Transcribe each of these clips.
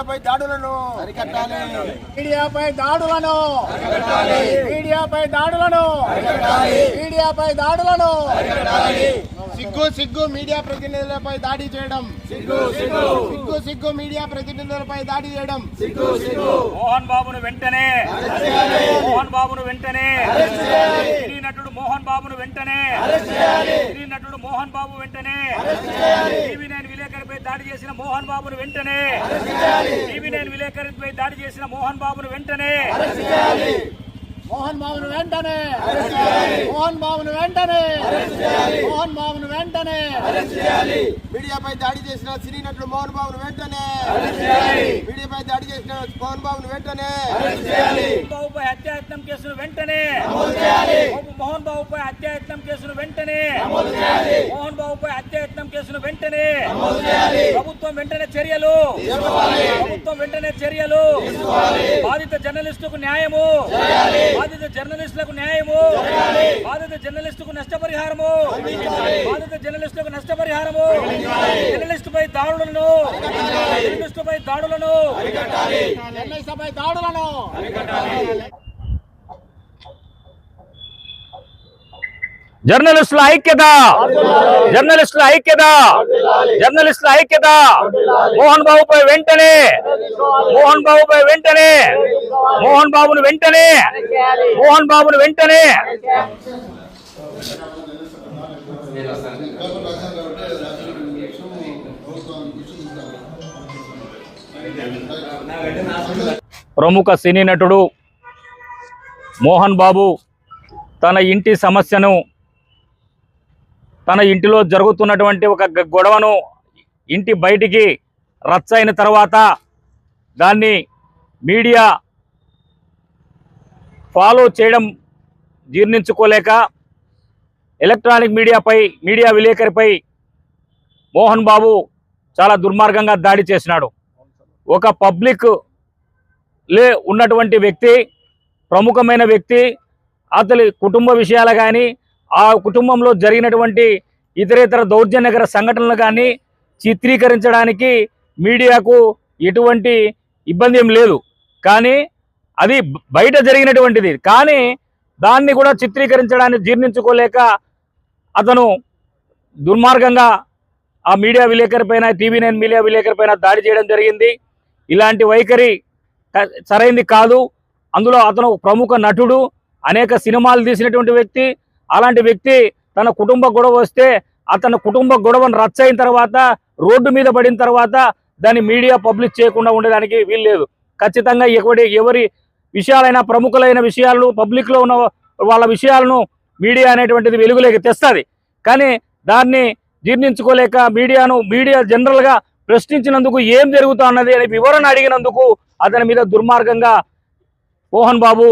మీడియాపై దాడులను అరికట్టాలి. మీడియాపై దాడులను మీడియాపై దాడులను మీడియాపై దాడులను సిగ్గు సిగ్గు మీడియా ప్రతినిధులపై దాడి చేయడం. సిగ్గు సిగ్గు. సిగ్గు సిగ్గు మీడియా ప్రతినిధులపై దాడి చేయడం. సిగ్గు సిగ్గు. మోహన్ బాబును వెంటనే మోహన్ బాబును వెంటనే సినీ నటుడు మోహన్ బాబును వెంటనే సినీ నటుడు మోహన్ బాబు వెంటనే టీవీ నైన్ దాడి చేసిన మోహన్ బాబును వెంటనే టీవీ నైన్ విలేకరిపై దాడి చేసిన మోహన్ బాబును వెంటనే మోహన్ బాబును వెంటనే. మోహన్ బాబును వెంటనే. మోహన్ బాబును వెంటనే. మీడియాపై దాడి చేసిన సినీ నటుడు మోహన్ బాబును వెంటనే. మోహన్ బాబును వెంటనే బాబుపై హత్యాయత్నం కేసును వెంటనే మోహన్ బాబుపై హత్యాయత్నం కేసును వెంటనే మోహన్ బాబుపై హత్యాయత్నం కేసును వెంటనే ప్రభుత్వం వెంటనే చర్యలు. ప్రభుత్వం వెంటనే చర్యలు. బాధిత జర్నలిస్టుకు న్యాయము. బాధిత జర్నలిస్టులకు న్యాయము. బాధిత జర్నలిస్టుకు నష్టపరిహారము. బాధిత జర్నలిస్టులకు నష్టపరిహారము. జర్నలిస్టుపై దాడులను. జర్నలిస్టుపై దాడులను. జర్నలిస్టుపై దాడులను జర్నలిస్టుల ఐక్యత జర్నలిస్టుల ఐక్యత జర్నలిస్టుల ఐక్యత. మోహన్ బాబుపై వెంటనే మోహన్ బాబుపై వెంటనే మోహన్ బాబును వెంటనే మోహన్ బాబును వెంటనే. ప్రముఖ సినీ నటుడు మోహన్ బాబు తన ఇంటి సమస్యను తన ఇంటిలో జరుగుతున్నటువంటి ఒక గొడవను ఇంటి బయటికి రచ్చ అయిన తర్వాత దాన్ని మీడియా ఫాలో చేయడం జీర్ణించుకోలేక ఎలక్ట్రానిక్ మీడియాపై మీడియా విలేకరిపై మోహన్ బాబు చాలా దుర్మార్గంగా దాడి చేసినాడు. ఒక పబ్లిక్ లే ఉన్నటువంటి వ్యక్తి ప్రముఖమైన వ్యక్తి అతని కుటుంబ విషయాలు కానీ ఆ కుటుంబంలో జరిగినటువంటి ఇతరేతర దౌర్జన్యకర సంఘటనలు కానీ చిత్రీకరించడానికి మీడియాకు ఎటువంటి ఇబ్బంది ఏం లేదు. కానీ అది బయట జరిగినటువంటిది. కానీ దాన్ని కూడా చిత్రీకరించడానికి జీర్ణించుకోలేక అతను దుర్మార్గంగా ఆ మీడియా విలేకరిపైన టీవీ నైన్ మీడియా విలేకరిపైన దాడి చేయడం జరిగింది. ఇలాంటి వైఖరి సరైంది కాదు. అందులో అతను ప్రముఖ నటుడు అనేక సినిమాలు తీసినటువంటి వ్యక్తి. అలాంటి వ్యక్తి తన కుటుంబ గొడవ వస్తే అతని కుటుంబ గొడవను రచ్చయిన తర్వాత రోడ్డు మీద పడిన తర్వాత దాన్ని మీడియా పబ్లిష్ చేయకుండా ఉండడానికి వీల్లేదు. ఖచ్చితంగా ఎవరి ఎవరి విషయాలైనా ప్రముఖులైన విషయాలను పబ్లిక్లో ఉన్న వాళ్ళ విషయాలను మీడియా అనేటువంటిది వెలుగులోకి తెస్తుంది. కానీ దాన్ని జీర్ణించుకోలేక మీడియాను మీడియా జనరల్గా ప్రశ్నించినందుకు ఏం జరుగుతా అన్నది అని వివరణ అడిగినందుకు అతని మీద దుర్మార్గంగా మోహన్ బాబు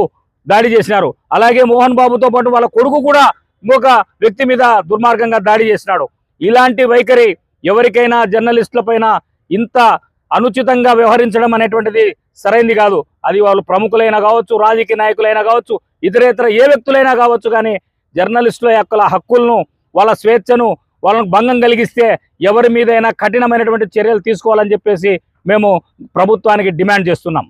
దాడి చేసినారు. అలాగే మోహన్ బాబుతో పాటు వాళ్ళ కొడుకు కూడా ఇంకొక వ్యక్తి మీద దుర్మార్గంగా దాడి చేసినాడు. ఇలాంటి వైఖరి ఎవరికైనా జర్నలిస్టులపైన ఇంత అనుచితంగా వ్యవహరించడం అనేటువంటిది సరైంది కాదు. అది వాళ్ళు ప్రముఖులైనా కావచ్చు రాజకీయ నాయకులైనా కావచ్చు ఇతరేతర ఏ వ్యక్తులైనా కావచ్చు కానీ జర్నలిస్టుల యొక్క హక్కులను వాళ్ళ స్వేచ్ఛను వాళ్ళకు భంగం కలిగిస్తే ఎవరి మీదైనా కఠినమైనటువంటి చర్యలు తీసుకోవాలని చెప్పేసి మేము ప్రభుత్వానికి డిమాండ్ చేస్తున్నాం.